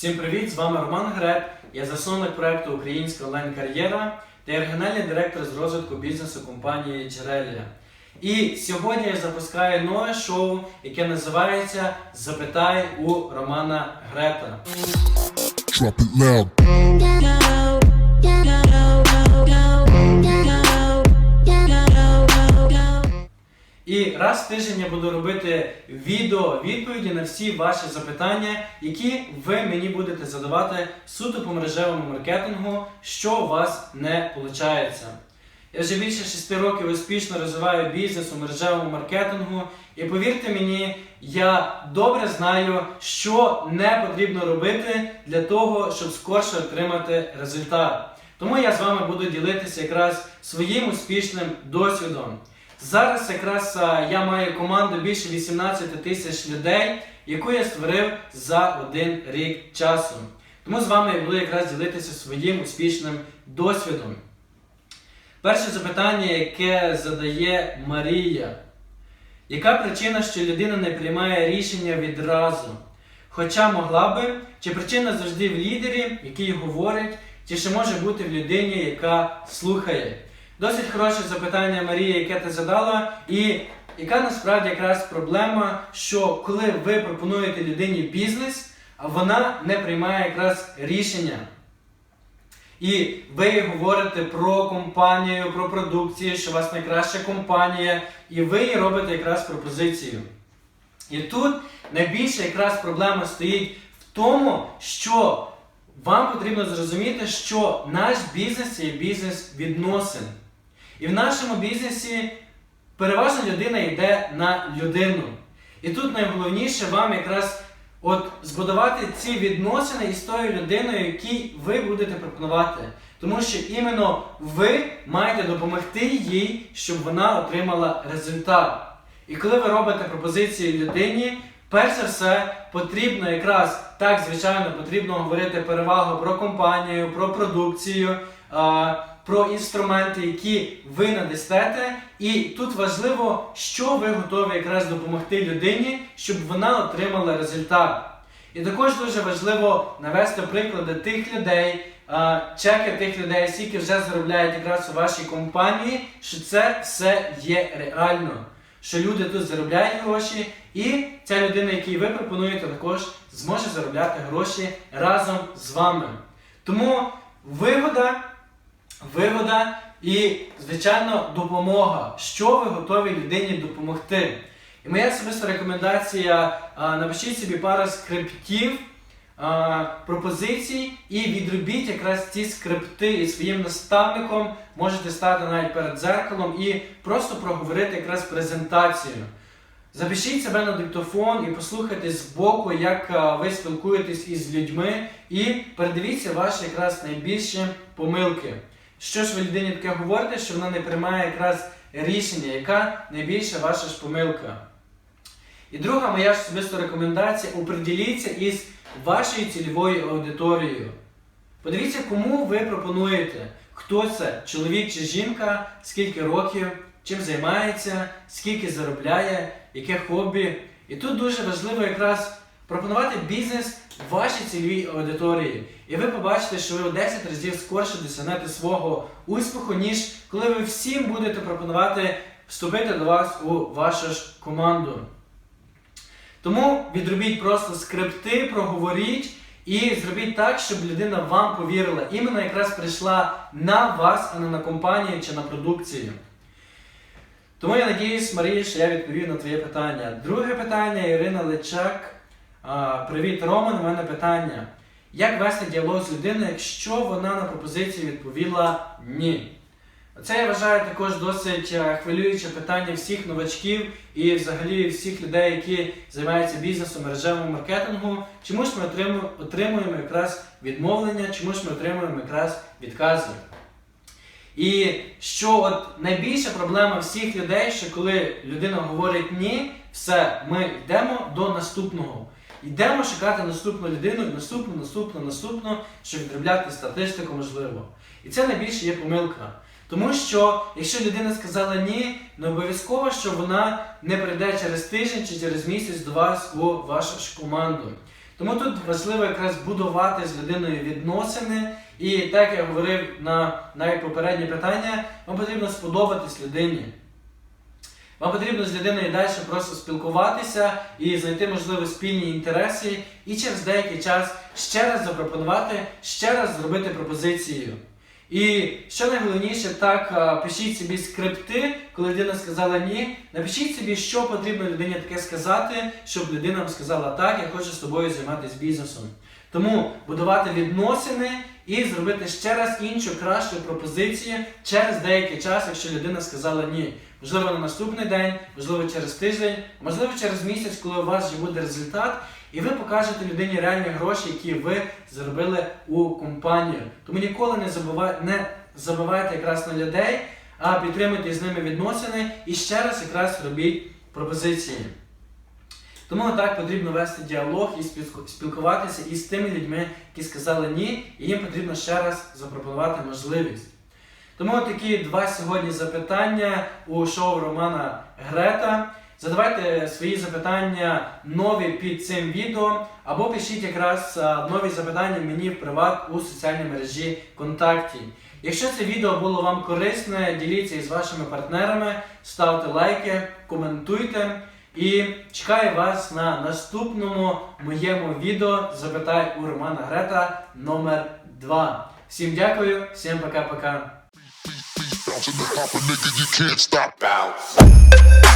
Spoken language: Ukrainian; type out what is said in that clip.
Всім привіт! З вами Роман Греб, я засновник проекту Українська онлайн-кар'єра та оригінальний директор з розвитку бізнесу компанії Джерелія. І сьогодні я запускаю нове шоу, яке називається Запитай у Романа Грета. І раз в тиждень я буду робити відео відповіді на всі ваші запитання, які ви мені будете задавати суто по мережевому маркетингу, що у вас не виходить. Я вже більше 6 років успішно розвиваю бізнес у мережевому маркетингу, і повірте мені, я добре знаю, що не потрібно робити для того, щоб скорше отримати результат. Тому я з вами буду ділитися якраз своїм успішним досвідом. Зараз якраз я маю команду більше 18 тисяч людей, яку я створив за один рік часу. Тому з вами я буду якраз ділитися своїм успішним досвідом. Перше запитання, яке задає Марія. Яка причина, що людина не приймає рішення відразу? Хоча могла би, чи причина завжди в лідері, який говорить, чи ще може бути в людині, яка слухає? Досить хороше запитання, Марія, яке ти задала, і яка насправді якраз проблема, що коли ви пропонуєте людині бізнес, вона не приймає якраз рішення. І ви говорите про компанію, про продукцію, що у вас найкраща компанія, і ви їй робите якраз пропозицію. І тут найбільша якраз проблема стоїть в тому, що вам потрібно зрозуміти, що наш бізнес це бізнес відносин. І в нашому бізнесі переважно людина йде на людину. І тут найголовніше вам якраз от збудувати ці відносини із тою людиною, якій ви будете пропонувати. Тому що іменно ви маєте допомогти їй, щоб вона отримала результат. І коли ви робите пропозиції людині, перш за все потрібно якраз так, звичайно, потрібно говорити перевагу про компанію, про продукцію. Про інструменти, які ви надастете, і тут важливо, що ви готові якраз допомогти людині, щоб вона отримала результат. І також дуже важливо навести приклади тих людей, чеки тих людей, скільки вже заробляють якраз у вашій компанії, що це все є реально. Що люди тут заробляють гроші, і ця людина, якій ви пропонуєте, також зможе заробляти гроші разом з вами. Тому вигода, вигода і, звичайно, допомога. Що ви готові людині допомогти? І моя особиста рекомендація: напишіть собі пару скриптів, пропозицій і відробіть якраз ці скрипти і своїм наставником можете стати навіть перед дзеркалом і просто проговорити якраз презентацію. Запишіть себе на диктофон і послухайте збоку, як ви спілкуєтесь із людьми, і передивіться ваші якраз найбільші помилки. Що ж ви людині таке говорите, що вона не приймає якраз рішення, яка найбільша ваша ж помилка. І друга моя ж особиста рекомендація оприділіться із вашою цільовою аудиторією. Подивіться, кому ви пропонуєте, хто це, чоловік чи жінка, скільки років, чим займається, скільки заробляє, яке хобі. І тут дуже важливо якраз пропонувати бізнес вашій цільовій аудиторії. І ви побачите, що ви у 10 разів скорше досягнете свого успіху, ніж коли ви всім будете пропонувати вступити до вас у вашу ж команду. Тому відробіть просто скрипти, проговоріть і зробіть так, щоб людина вам повірила. Іменно якраз прийшла на вас, а не на компанію чи на продукцію. Тому я надіюсь, Марія, що я відповів на твоє питання. Друге питання Ірина Личак. Привіт, Роман. У мене питання. Як вести діалог з людиною, якщо вона на пропозицію відповіла ні? Це я вважаю також досить е, хвилююче питання всіх новачків і взагалі всіх людей, які займаються бізнесом, мережевому маркетингу. Чому ж ми отримуємо якраз відмовлення, чому ж ми отримуємо якраз відкази? І що от найбільша проблема всіх людей, що коли людина говорить ні, все, ми йдемо до наступного. Йдемо шукати наступну людину, наступну, наступну, наступну, щоб відробляти статистику можливо. І це найбільше є помилка. Тому що якщо людина сказала ні, не обов'язково, що вона не прийде через тиждень чи через місяць до вас у вашу ж команду. Тому тут важливо якраз будувати з людиною відносини. І так як я говорив на навіть попереднє питання, вам потрібно сподобатись людині. Вам потрібно з людиною далі просто спілкуватися і знайти, можливо, спільні інтереси, і через деякий час ще раз запропонувати, ще раз зробити пропозицію. І що найголовніше, так пишіть собі скрипти, коли людина сказала ні. Напишіть собі, що потрібно людині таке сказати, щоб людина сказала так, я хочу з тобою займатися бізнесом. Тому будувати відносини і зробити ще раз іншу кращу пропозицію через деякий час, якщо людина сказала ні. Можливо, на наступний день, можливо, через тиждень, можливо, через місяць, коли у вас вже буде результат, і ви покажете людині реальні гроші, які ви заробили у компанію. Тому ніколи не забувайте, не забувайте якраз на людей, а підтримуйте з ними відносини і ще раз якраз робіть пропозиції. Тому так потрібно вести діалог і спілкуватися із тими людьми, які сказали ні, і їм потрібно ще раз запропонувати можливість. Тому такі два сьогодні запитання у шоу Романа Грета. Задавайте свої запитання нові під цим відео, або пишіть якраз нові запитання мені в приват у соціальній мережі ВКонтакті. Якщо це відео було вам корисне, діліться із вашими партнерами, ставте лайки, коментуйте. І чекаю вас на наступному моєму відео Запитай у Романа Грета номер 2. Всім дякую, всім пока-пока. The hopper, nigga, you can't stop. Bounce.